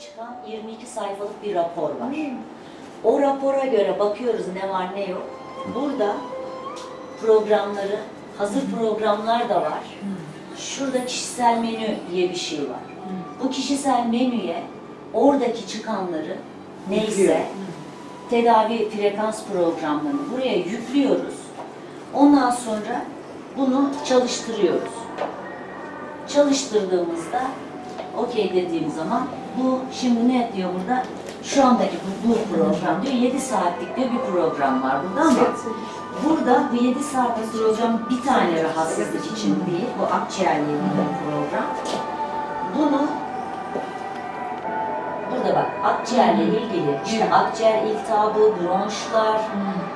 çıkan 22 sayfalık bir rapor var. O rapora göre bakıyoruz ne var ne yok. Burada programları, hazır programlar da var. Şurada kişisel menü diye bir şey var. Bu kişisel menüye oradaki çıkanları neyse tedavi frekans programlarını buraya yüklüyoruz. Ondan sonra bunu çalıştırıyoruz. Çalıştırdığımızda okey dediğim zaman bu şimdi ne diyor burada? Şu andaki bu, bu program diyor 7 saatlik diyor bir program var burada ama burada bu 7 saatlik program bir tane rahatsızlık için değil. Bu akciğerle ilgili bir program. Bunu burada bak akciğerle ilgili işte akciğer iltihabı, bronşlar,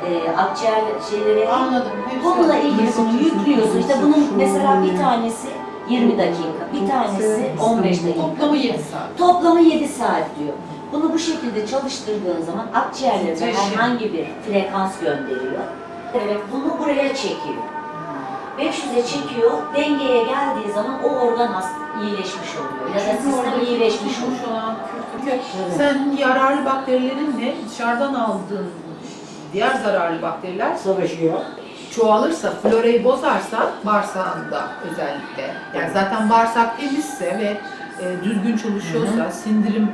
e, akciğer şeyleri Anladım. Bununla ilgili bunu yüklüyorsun. İşte bunun mesela bir tanesi 20 dakika, bir tanesi 15 dakika. Toplamı 7 saat. Toplamı 7 saat diyor. Bunu bu şekilde çalıştırdığın zaman akciğerlerine herhangi bir frekans gönderiyor. Evet, bunu buraya çekiyor. 500'e çekiyor, dengeye geldiği zaman o organ iyileşmiş oluyor. Ya da Çünkü sistem orada iyileşmiş oluyor. olan Çünkü sen yararlı bakterilerinle dışarıdan aldığın diğer zararlı bakteriler Savaşıyor. Çoğalırsa, floreyi bozarsa bağırsağında özellikle yani zaten bağırsak temizse ve e, düzgün çalışıyorsa, sindirim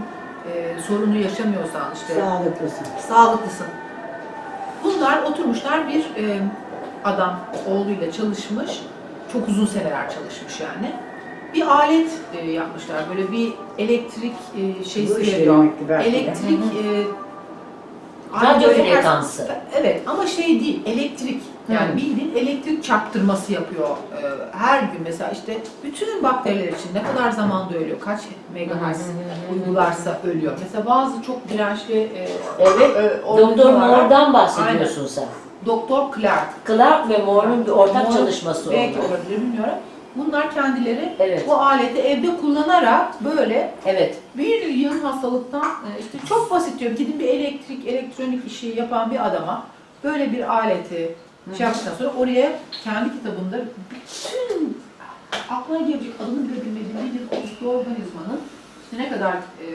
e, sorunu yaşamıyorsan işte Sağlıklısın. sağlıklısın. Bunlar oturmuşlar bir e, adam oğluyla çalışmış. Çok uzun seneler çalışmış yani. Bir alet e, yapmışlar. Böyle bir elektrik e, şeysi işe veriyor. Elektrik e, Radyo böyle her- frekansı. Evet ama şey değil, elektrik. Yani Hı. bildiğin elektrik çarptırması yapıyor. Ee, her gün mesela işte bütün bakteriler için ne kadar zamanda ölüyor, kaç megahertz uygularsa ölüyor. Mesela bazı çok dirençli e, Evet, e, Doktor organizmalar- Moore'dan bahsediyorsun sen. Doktor Clark. Clark ve Moore'un bir ortak Moore çalışması Belki oldu. olabilir bilmiyorum. Bunlar kendileri Evet. bu aleti evde kullanarak böyle Evet. bir yığın hastalıktan e, işte çok basit diyorum. Gidin bir elektrik, elektronik işi yapan bir adama böyle bir aleti şey yaptıktan sonra oraya kendi kitabında bütün aklına gelecek adını bile bilmediği bir organizmanın işte ne kadar e,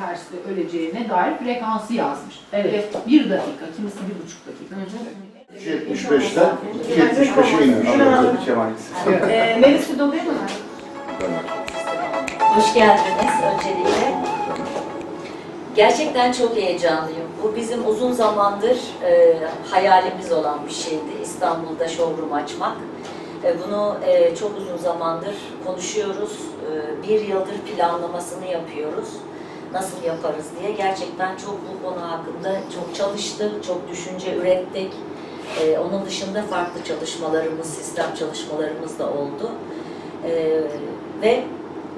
hertzle öleceğine dair frekansı yazmış. Evet. Ve bir dakika, kimisi bir buçuk dakika. 75'ten 75'e inmiş. Şurada Ee, Melis Südoğlu'ya mı? Hoş geldiniz öncelikle. Gerçekten çok heyecanlıyım. Bu bizim uzun zamandır e, hayalimiz olan bir şeydi. İstanbul'da showroom açmak. E, bunu e, çok uzun zamandır konuşuyoruz. E, bir yıldır planlamasını yapıyoruz. Nasıl yaparız diye. Gerçekten çok bu konu hakkında çok çalıştık, çok düşünce ürettik. Onun dışında farklı çalışmalarımız, sistem çalışmalarımız da oldu. Ve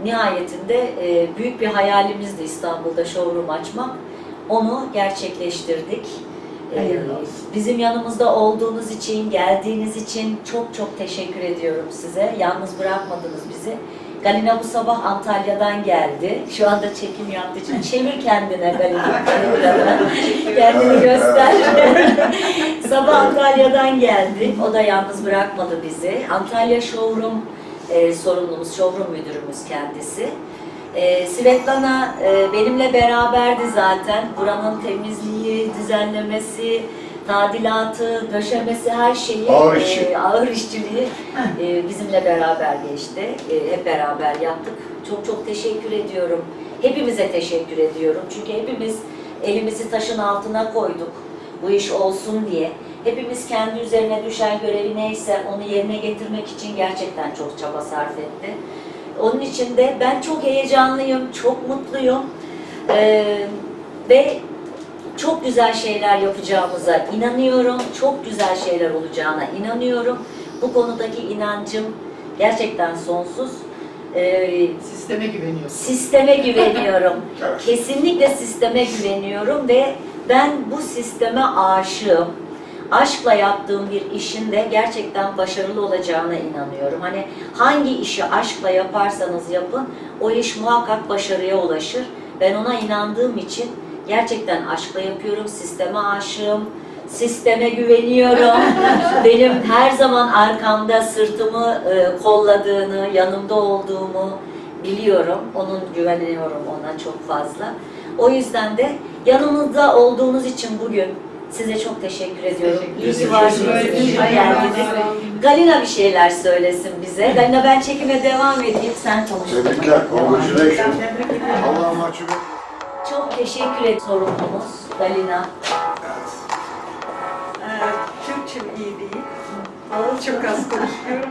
nihayetinde büyük bir hayalimizdi İstanbul'da showroom açmak. Onu gerçekleştirdik. Hayırlı olsun. bizim yanımızda olduğunuz için, geldiğiniz için çok çok teşekkür ediyorum size. Yalnız bırakmadınız bizi. Galina bu sabah Antalya'dan geldi. Şu anda çekim yaptığı için çevir kendine Galina. Kendini göster. sabah Antalya'dan geldi. O da yalnız bırakmadı bizi. Antalya Showroom e, sorumlumuz, showroom müdürümüz kendisi. E, Svetlana e, benimle beraberdi zaten. Buranın temizliği, düzenlemesi, tadilatı, döşemesi, her şeyi, Ağır işçi. e, ağır işçiliği e, bizimle beraber geçti. E, hep beraber yaptık. Çok çok teşekkür ediyorum. Hepimize teşekkür ediyorum. Çünkü hepimiz elimizi taşın altına koyduk bu iş olsun diye. Hepimiz kendi üzerine düşen görevi neyse onu yerine getirmek için gerçekten çok çaba sarf etti. Onun için de ben çok heyecanlıyım, çok mutluyum. Ee, ve çok güzel şeyler yapacağımıza inanıyorum. Çok güzel şeyler olacağına inanıyorum. Bu konudaki inancım gerçekten sonsuz. Ee, Sisteme güveniyorsun. Sisteme güveniyorum. Kesinlikle sisteme güveniyorum ve ben bu sisteme aşığım. Aşkla yaptığım bir işin de gerçekten başarılı olacağına inanıyorum. Hani hangi işi aşkla yaparsanız yapın, o iş muhakkak başarıya ulaşır. Ben ona inandığım için gerçekten aşkla yapıyorum, sisteme aşığım, sisteme güveniyorum. Benim her zaman arkamda sırtımı e, kolladığını, yanımda olduğumu, biliyorum, onun güveniyorum ona çok fazla. O yüzden de yanımızda olduğunuz için bugün size çok teşekkür ediyorum. İyi ki varsınız, Teşekkür iyi ki ederim. geldiniz. Galina bir şeyler söylesin bize. Galina ben çekime devam edeyim, sen konuş. Tebrikler. Congratulations. Allah'a mahcup et. Çok teşekkür ederim sorumlumuz Galina. Ee, Türkçem iyi değil. Çok az konuşuyorum.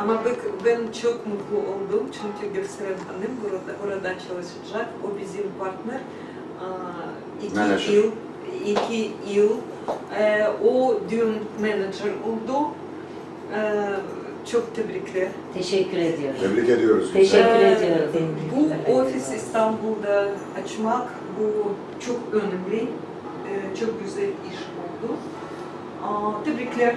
Ama bak, ben çok mutlu oldum çünkü Gülseren Hanım burada, orada çalışacak. O bizim partner. Aa, iki Menajer. yıl, iki yıl. Ee, o dün menajer oldu. Ee, çok tebrikler. Teşekkür ediyorum. Tebrik ediyoruz. Teşekkür Ee, ediyorum. Bu ofis İstanbul'da açmak bu çok önemli. Ee, çok güzel iş oldu. Aa, tebrikler.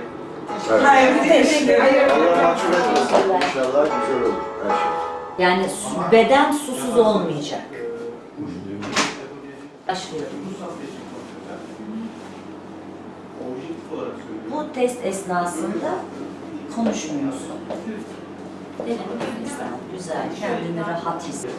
Evet. Hayırlı işler. Allah mahcup etmesin. İnşallah güzel olur her şey. Yani su- beden susuz olmayacak. Başlıyorum. bu test esnasında konuşmuyorsun. Derin bir güzel, kendini rahat hissediyor.